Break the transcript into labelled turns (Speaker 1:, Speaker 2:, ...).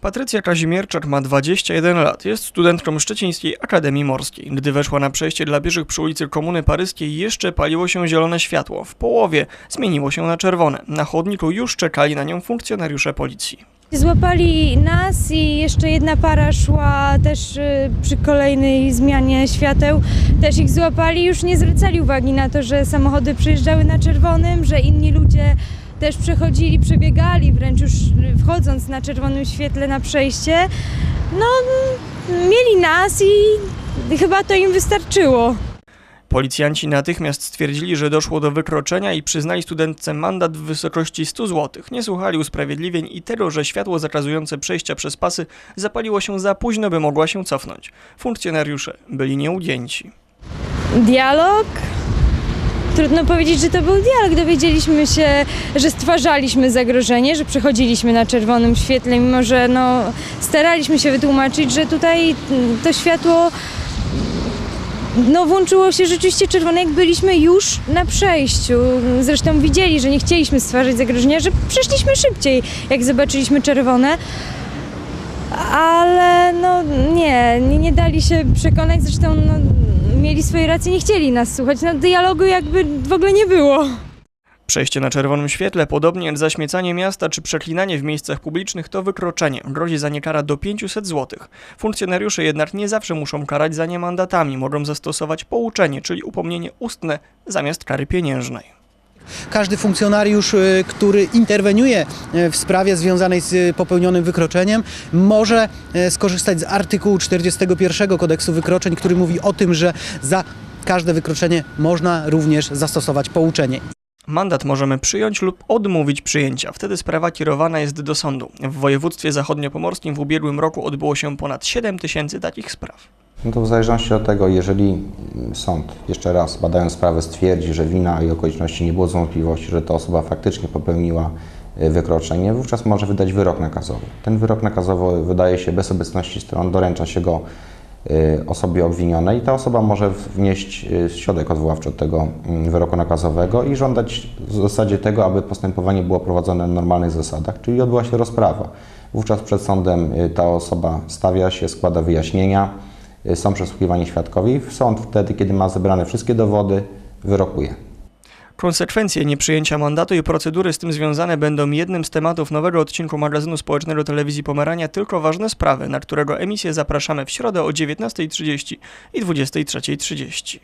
Speaker 1: Patrycja Kazimierczak ma 21 lat. Jest studentką Szczecińskiej Akademii Morskiej. Gdy weszła na przejście dla pieszych przy ulicy Komuny Paryskiej, jeszcze paliło się zielone światło. W połowie zmieniło się na czerwone. Na chodniku już czekali na nią funkcjonariusze policji.
Speaker 2: Złapali nas i jeszcze jedna para szła też y, przy kolejnej zmianie świateł. Też ich złapali, już nie zwracali uwagi na to, że samochody przejeżdżały na czerwonym, że inni ludzie też przechodzili, przebiegali, wręcz już wchodząc na czerwonym świetle na przejście. No, mieli nas i chyba to im wystarczyło.
Speaker 1: Policjanci natychmiast stwierdzili, że doszło do wykroczenia i przyznali studentce mandat w wysokości 100 zł. Nie słuchali usprawiedliwień i tego, że światło zakazujące przejścia przez pasy zapaliło się za późno, by mogła się cofnąć. Funkcjonariusze byli nieugięci.
Speaker 2: Dialog? Trudno powiedzieć, że to był dialog. Dowiedzieliśmy się, że stwarzaliśmy zagrożenie, że przechodziliśmy na czerwonym świetle, mimo że no, staraliśmy się wytłumaczyć, że tutaj mm, to światło no, włączyło się rzeczywiście czerwone, jak byliśmy już na przejściu. Zresztą widzieli, że nie chcieliśmy stwarzać zagrożenia, że przeszliśmy szybciej, jak zobaczyliśmy czerwone. Ale no nie, nie, nie dali się przekonać, zresztą no, mieli swoje racje, nie chcieli nas słuchać. No dialogu jakby w ogóle nie było.
Speaker 1: Przejście na czerwonym świetle, podobnie jak zaśmiecanie miasta czy przeklinanie w miejscach publicznych, to wykroczenie. Grozi za nie kara do 500 zł. Funkcjonariusze jednak nie zawsze muszą karać za nie mandatami. Mogą zastosować pouczenie, czyli upomnienie ustne zamiast kary pieniężnej.
Speaker 3: Każdy funkcjonariusz, y, który interweniuje y, w sprawie związanej z y, popełnionym wykroczeniem, może skorzystać z artykułu 41 kodeksu wykroczeń, który mówi o tym, że za każde wykroczenie można również zastosować pouczenie.
Speaker 1: Mandat możemy przyjąć lub odmówić przyjęcia. Wtedy sprawa kierowana jest do sądu. W województwie zachodniopomorskim w ubiegłym roku odbyło się ponad 7 tysięcy takich spraw.
Speaker 4: No to w zależności od tego, jeżeli mm, sąd jeszcze raz badając sprawę stwierdzi, że wina i okoliczności nie było wątpliwości, że ta osoba faktycznie popełniła y, wykroczenie, wówczas może wydać wyrok nakazowy. Ten wyrok nakazowy wydaje się bez obecności stron, doręcza się go y, osobie obwinionej i ta osoba może wnieść y, środek odwoławczy od tego mm, wyroku nakazowego i żądać w zasadzie tego, aby postępowanie było prowadzone na normalnych zasadach, czyli odbyła się rozprawa. Wówczas przed sądem ta osoba stawia się, składa wyjaśnienia, są przesłuchiwani świadkowie i sąd wtedy, kiedy ma zebrane wszystkie dowody, wyrokuje.
Speaker 1: Konsekwencje nieprzyjęcia mandatu i procedury z tym związane będą jednym z tematów nowego odcinku magazynu społecznego Telewizji Pomerania Tylko Ważne Sprawy, na którego emisję zapraszamy w środę o 19.30 i 23.30.